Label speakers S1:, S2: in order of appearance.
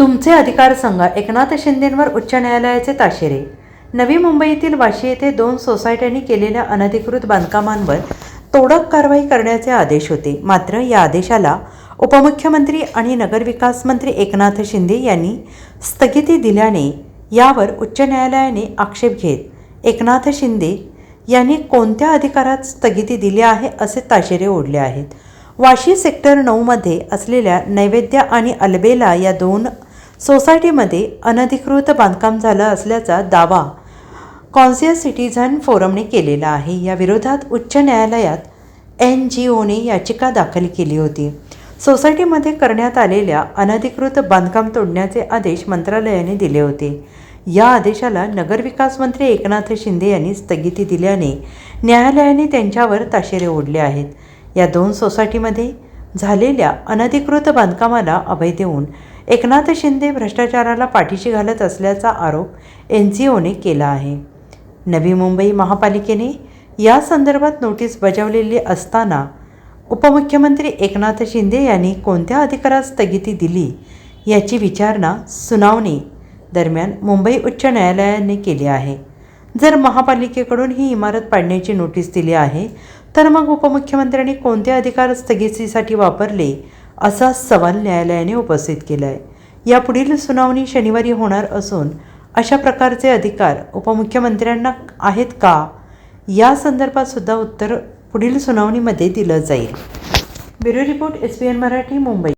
S1: तुमचे अधिकार सांगा एकनाथ शिंदेंवर उच्च न्यायालयाचे ताशेरे. नवी मुंबईतील वाशी येथे दोन सोसायट्यांनी केलेल्या अनधिकृत बांधकामांवर तोडक कारवाई करण्याचे आदेश होते. मात्र या आदेशाला उपमुख्यमंत्री आणि नगरविकास मंत्री एकनाथ शिंदे यांनी स्थगिती दिल्याने यावर उच्च न्यायालयाने आक्षेप घेत एकनाथ शिंदे यांनी कोणत्या अधिकारात स्थगिती दिली आहे असे ताशेरे ओढले आहेत. वाशी सेक्टर नऊमध्ये असलेल्या नैवेद्य आणि अल्बेला या दोन सोसायटीमध्ये अनधिकृत बांधकाम झालं असल्याचा दावा कॉन्सियस सिटीझन फोरमने केलेला आहे. या विरोधात उच्च न्यायालयात एन जी ओने याचिका दाखल केली होती. सोसायटीमध्ये करण्यात आलेल्या अनधिकृत बांधकाम तोडण्याचे आदेश मंत्रालयाने दिले होते. या आदेशाला नगरविकास मंत्री एकनाथ शिंदे यांनी स्थगिती दिल्याने न्यायालयाने त्यांच्यावर ताशेरे ओढले आहेत. या दोन सोसायटीमध्ये झालेल्या अनधिकृत बांधकामाला अभय देऊन एकनाथ शिंदे भ्रष्टाचाराला पाठीशी घालत असल्याचा आरोप एन जी ओने केला आहे. नवी मुंबई महापालिकेने या संदर्भात नोटीस बजावलेली असताना उपमुख्यमंत्री एकनाथ शिंदे यांनी कोणत्या अधिकारात स्थगिती दिली याची विचारणा सुनावणी दरम्यान मुंबई उच्च न्यायालयाने केली आहे. जर महापालिकेकडून ही इमारत पाडण्याची नोटीस दिली आहे तर मग उपमुख्यमंत्र्यांनी कोणते अधिकार स्थगितीसाठी वापरले असा सवाल न्यायालयाने उपस्थित केला आहे यापुढील सुनावणी शनिवारी होणार असून अशा प्रकारचे अधिकार उपमुख्यमंत्र्यांना आहेत का? या संदर्भात सुद्धा उत्तर पुढील सुनावणीमध्ये दिलं जाईल. Bureau report S P N Marathi Mumbai.